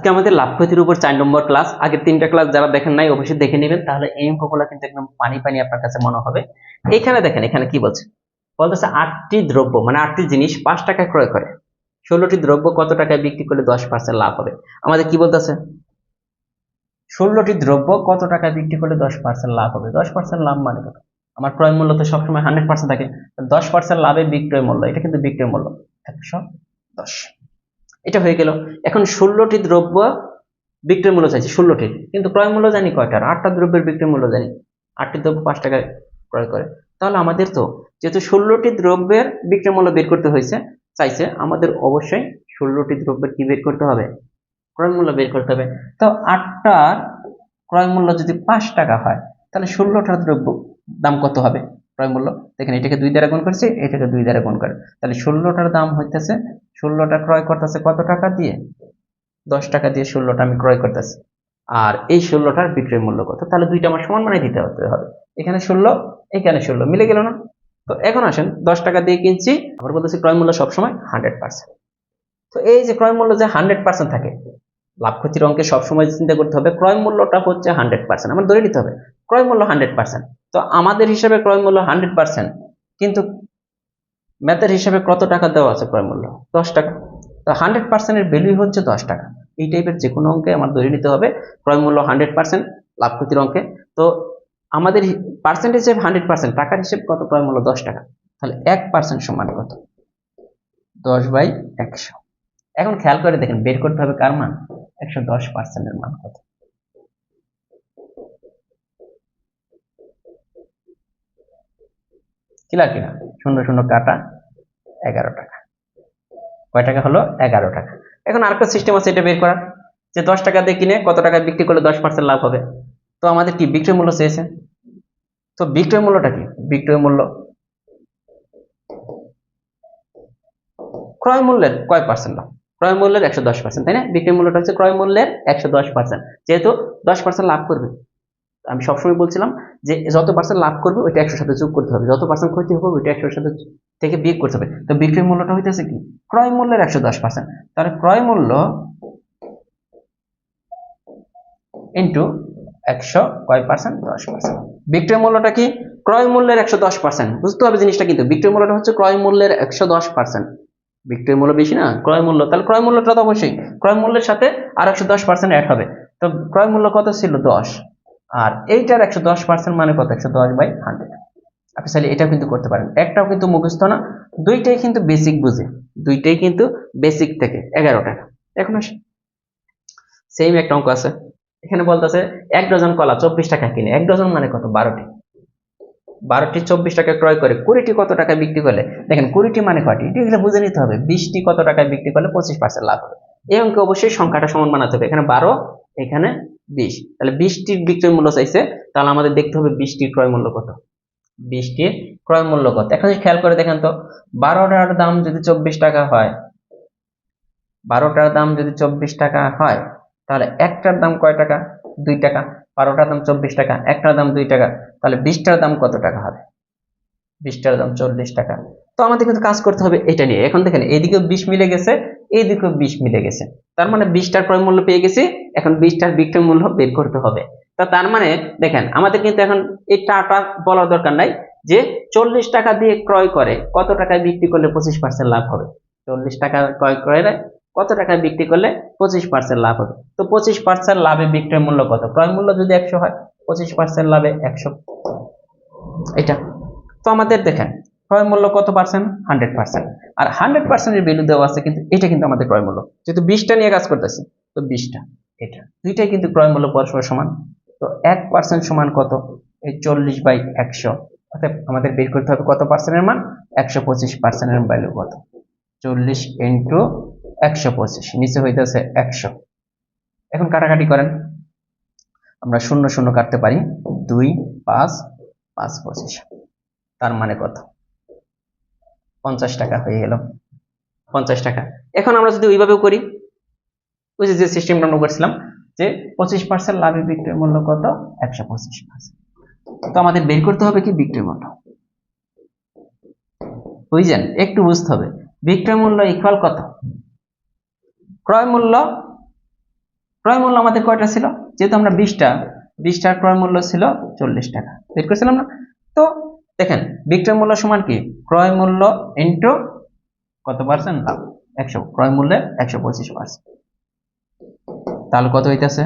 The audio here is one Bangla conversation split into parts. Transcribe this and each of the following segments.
আজকে আমাদের লাভ ক্ষতির উপর চার নম্বর ক্লাস আগের তিনটা ক্লাস যারা দেখেন নাই, অবশ্যই দেখে নেবেন। তাহলে এই অঙ্কগুলো কিন্তু একদম পানি পানি আপনার কাছে মনে হবে। এখানে দেখেন, এখানে কি বলছে? বলতেছে আটটি দ্রব্য মানে আটটি জিনিস পাঁচ টাকায় ক্রয় করে। ষোলোটি দ্রব্য কত টাকায় বিক্রি করলে দশ পার্সেন্ট লাভ হবে? আমাদের কি বলতেছে? ষোলোটি দ্রব্য কত টাকায় বিক্রি করলে দশ পার্সেন্ট লাভ হবে? দশ পার্সেন্ট লাভ মানে কত? আমার ক্রয় মূল্য তো সবসময় হান্ড্রেড পার্সেন্ট থাকে। দশ পার্সেন্ট লাভে বিক্রয় মূল্য, এটা কিন্তু বিক্রয় মূল্য। একশো দশ। এটা হয়ে গেল। এখন ষোলোটি দ্রব্য বিক্রয় মূল্য চাইছি ষোলোটির কিন্তু ক্রয় মূল্য জানি কয়টার আটটা দ্রব্যের বিক্রয় মূল্য জানি। আটটি দ্রব্য পাঁচ টাকায় ক্রয় করে। তাহলে আমাদের তো যেহেতু ষোলোটি দ্রব্যের বিক্রয় মূল্য বের করতে হয়েছে, চাইছে, আমাদের অবশ্যই ষোলোটি দ্রব্যের কি বের করতে হবে? ক্রয় মূল্য বের করতে হবে। তো আটটার ক্রয় মূল্য যদি পাঁচ টাকা হয়, তাহলে ষোলোটার দ্রব্য দাম কত হবে ক্রয় মূল্য? দেখেন এটাকে দুই দ্বারা গুণ করেছি, এটাকে দুই দ্বারা গুণ করে। তাহলে ষোলোটার দাম হইতেছে ষোলোটা ক্রয় করতেছে কত টাকা দিয়ে? দশ টাকা দিয়ে ষোলোটা আমি ক্রয় করতেছি। আর এই ষোলোটার বিক্রয় মূল্য কত? তাহলে দুইটা আমার সমান মানে দিতে হতে হবে। এখানে ষোলো এখানে ষোলো, মিলে গেল না? তো এখন আসেন, দশ টাকা দিয়ে কিনছি, আবার বলতেছি ক্রয় মূল্য সবসময় হান্ড্রেড পার্সেন্ট। তো এই যে ক্রয় মূল্য যে হান্ড্রেড পার্সেন্ট থাকে, লাভ ক্ষতির অঙ্কে সবসময় চিন্তা করতে হবে, ক্রয় মূল্যটা হচ্ছে হান্ড্রেড পার্সেন্ট। আমার ধরে নিতে হবে, ক্রয় মূল্য হান্ড্রেড পার্সেন্ট। তো আমাদের হিসাবে ক্রয় মূল্য হান্ড্রেড পার্সেন্ট, কিন্তু ম্যাথের হিসাবে কত টাকা দেওয়া আছে ক্রয় মূল্য? দশ টাকা। তো হান্ড্রেড পার্সেন্টের ভ্যালু হচ্ছে দশ টাকা। এই টাইপের যে কোনো অঙ্কে আমার ধরে নিতে হবে, ক্রয় মূল্য হান্ড্রেড পার্সেন্ট লাভ ক্ষতির অঙ্কে। তো আমাদের পার্সেন্ট হিসেবে হান্ড্রেড পার্সেন্ট টাকার হিসেবে কত ক্রয় মূল্য? দশ টাকা। তাহলে এক পার্সেন্ট সমান কত? দশ বাই একশো। এখন খেয়াল করে দেখেন, বের করতে হবে কার মান? একশো দশ পার্সেন্টের মান কত? ক্লিয়ার কিনা শূন্য শূন্য কাটা এগারো টাকা। কয় টাকা হলো? এগারো টাকা। এখন আরেকটা সিস্টেম আছে এটা বের করার। যে দশ টাকা দিয়ে কিনে কত টাকা বিক্রি করলে দশ পার্সেন্ট লাভ হবে? তো আমাদের কি বিক্রয় মূল্য চেয়েছে? তো বিক্রয় মূল্যটা কি? বিক্রয় মূল্য ক্রয় মূল্যের কয় পার্সেন্ট লাভ? ক্রয় মূল্যের একশো দশ পার্সেন্ট তাই না? বিক্রয় মূল্যটা হচ্ছে ক্রয় মূল্যের একশো দশ পার্সেন্ট যেহেতু দশ পার্সেন্ট লাভ করবে আমি সবসময় বলছিলাম যে যত পার্সেন্ট লাভ করবে, ওইটা একশোর সাথে যোগ করতে হবে। যত পার্সেন্ট ক্ষতি হবে, ওইটা একশোর সাথে থেকে বিয়োগ করতে হবে। তো বিক্রয় মূল্যটা হইতেছে কি? ক্রয় মূল্যের একশো দশ পার্সেন্ট তাহলে ক্রয় মূল্য ইন্টু একশো কয় পার্সেন্ট দশ পার্সেন্ট বিক্রয় মূল্যটা কি? ক্রয় মূল্যের একশো দশ পার্সেন্ট বুঝতে হবে জিনিসটা কিন্তু। বিক্রয় মূল্যটা হচ্ছে ক্রয় মূল্যের একশো দশ পার্সেন্ট বিক্রয় মূল্য বেশি না? ক্রয় মূল্য। তাহলে ক্রয় মূল্যটা তো অবশ্যই। ক্রয় মূল্যের সাথে আর একশো দশ পার্সেন্ট অ্যাড হবে। তো ক্রয় মূল্য কত ছিল? দশ। আর এইটার একশো দশ পার্সেন্ট মানে কত? একশো দশ বাই হান্ড্রেড আপনি চাইলে এটাও কিন্তু করতে পারেন। একটাও কিন্তু মুখস্থ না, দুইটাই কিন্তু বেসিক বুঝে। দুইটাই কিন্তু বেসিক থেকে, এগারো টাকা। এখন আসে সেম একটা অঙ্ক আছে। এখানে বলতেছে, এক ডজন কলা চব্বিশ টাকা কিনে। এক ডজন মানে কত? বারোটি। বারোটি চব্বিশ টাকা ক্রয় করে, কুড়িটি কত টাকায় বিক্রি করলে? দেখেন, কুড়িটি মানে এটি এগুলো বুঝে নিতে হবে। বিশটি কত টাকায় বিক্রি করলে পঁচিশ পার্সেন্ট লাভ হবে। এই অঙ্কে অবশ্যই সংখ্যাটা সমান বানাতে হবে। এখানে বারো, এখানে বিশ। তাহলে বিশটির বিক্রয় মূল্য চাইছে, তাহলে আমাদের দেখতে হবে বিশটির ক্রয় মূল্য কত। বিশটির ক্রয় মূল্য কত। এখন খেয়াল করে দেখেন তো, বারোটার দাম যদি চব্বিশ টাকা হয়, বারোটার দাম যদি চব্বিশ টাকা হয়, তাহলে একটার দাম কয় টাকা? দুই টাকা। বারোটার দাম চব্বিশ টাকা, একটার দাম দুই টাকা। তাহলে বিশটার দাম কত টাকা হবে? বিশটার দাম চল্লিশ টাকা। তো আমাদের কিন্তু কাজ করতে হবে এটা নিয়ে। এখন দেখেন এইদিকেও বিশ মিলে গেছে এইদিকেও বিশ মিলে গেছে। তার মানে বিশটার ক্রয় মূল্য পেয়ে গেছি, এখন বিশটার বিক্রয় মূল্য বের করতে হবে। তো তার মানে দেখেন, আমাদের কিন্তু এখন এই টাটা বলার দরকার নাই যে চল্লিশ টাকা দিয়ে ক্রয় করে কত টাকায় বিক্রি করলে পঁচিশ পার্সেন্ট লাভ হবে। চল্লিশ টাকা ক্রয় করে কত টাকায় বিক্রি করলে পঁচিশ পার্সেন্ট লাভ হবে। তো পঁচিশ পার্সেন্ট লাভে বিক্রয় মূল্য কত? ক্রয় মূল্য যদি একশো হয়, পঁচিশ পার্সেন্ট লাভে একশো। এটা তো আমাদের দেখেন ক্রয় মূল্য কত পার্সেন্ট হান্ড্রেড পার্সেন্ট আর হান্ড্রেড পার্সেন্টের ভ্যালু দেওয়া আছে কিন্তু এটা কিন্তু আমাদের ক্রয় মূল্য। যেহেতু বিশটা নিয়ে কাজ করতেছি, তো বিশটা, এটা। দুইটাই কিন্তু ক্রয় মূল্য পরস্পর সমান। তো এক পার্সেন্ট সমান কত? এই চল্লিশ বাই একশো। অর্থাৎ আমাদের বের করতে হবে কত পার্সেন্টের মান? একশো পঁচিশ পার্সেন্টের ভ্যালু কত? চল্লিশ ইন্টু একশো পঁচিশ। নিচে হইতেছে একশো। এখন কাটাকাটি করেন। আমরা শূন্য শূন্য কাটতে পারি। দুই পাঁচ পাঁচ পঁচিশ। তার মানে কত? পঞ্চাশ টাকা হয়ে গেল। পঞ্চাশ টাকা। এখন আমরা যদি ওইভাবেও করি, ওই যে সিস্টেমটা আমরা করছিলাম, যে পঁচিশ পার্সেন্ট লাভের বিক্রয় মূল্য কত? একশো পঁচিশ পার্সেন্ট তো আমাদের বের করতে হবে কি? বিক্রয় মূল্য। বুঝছেন? একটু বুঝতে হবে। বিক্রয় মূল্য ইকুয়াল কত? ক্রয় মূল্য ক্রয় মূল্য আমাদের কয়টা ছিল? যেহেতু আমরা বিশটা, বিশটার ক্রয় মূল্য ছিল চল্লিশ টাকা। বের করেছিলাম না? তো দেখেন, বিক্রয় মূল্য সমান কি? ক্রয় মূল্য ইন্টু কত পার্সেন্ট লাভ একশো। ক্রয় মূল্যের একশো পঁচিশ পার্সেন্ট তাহলে কত হইতেছে?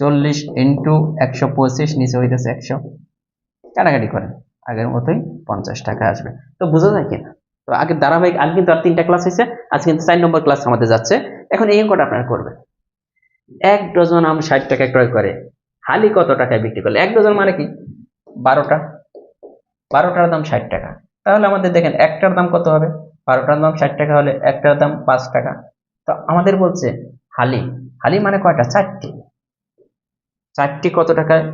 চল্লিশ ইন্টু একশো পঁচিশ, নিচে হইতেছে একশো। কাটাকাটি করেন। আগের মতোই পঞ্চাশ টাকা আসবে। তো বোঝা যায় কিনা? তো আগে ধারাবাহিক আগে কিন্তু আর তিনটা ক্লাস হয়েছে আজ কিন্তু চার নম্বর ক্লাস আমাদের যাচ্ছে। এখন এই অঙ্কটা আপনারা করবেন। এক ডজন আম ষাট টাকায় ক্রয় করে। হালি কত টাকায় বিক্রি করলে? এক ডজন মানে কি? বারোটা। বারোটার দাম ষাট টাকা। তাহলে আমাদের দেখেন, একটার দাম কত হবে? বারোটার দাম ষাট টাকা হলে একটার দাম পাঁচ টাকা। তো আমাদের বলছে হালি। হালি মানে কয়টা? চারটি। চারটি কত টাকায়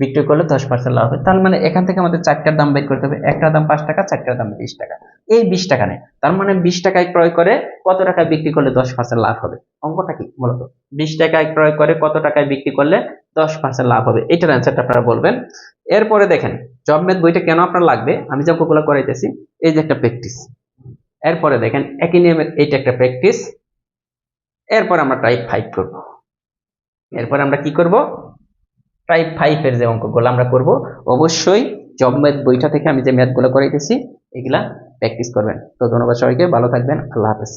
বিক্রি করলে দশ পার্সেন্ট লাভ হবে? তার মানে এখান থেকে আমাদের চারটার দাম বের করতে হবে। একটার দাম পাঁচ টাকা, চারটার দাম বিশ টাকা। এই বিশ টাকা নেই। তার মানে বিশ টাকায় ক্রয় করে কত টাকায় বিক্রি করলে দশ পার্সেন্ট লাভ হবে? অঙ্কটা কি মূলত বিশ টাকায় ক্রয় করে কত টাকায় বিক্রি করলে দশ পার্সেন্ট লাভ হবে? এটার অ্যান্সারটা আপনারা বলবেন। এরপরে দেখেন জব ম্যাথ বইটা কেন আপনার লাগবে? আমি যে অঙ্কগুলো করাইতেছি, এই যে একটা প্র্যাকটিস এরপরে দেখেন, একই নিয়মের এইটা একটা প্র্যাকটিস এরপর আমরা টাইপ ফাইভ করব। এরপর আমরা কি করব? টাইপ ফাইভ এর যে অঙ্কগুলো আমরা করব, অবশ্যই জব ম্যাথ বইটা থেকে আমি যে ম্যাথগুলো করাইতেছি, এগুলা প্র্যাকটিস করবেন। তো ধন্যবাদ সবাইকে, ভালো থাকবেন, আল্লাহ হাফেজ।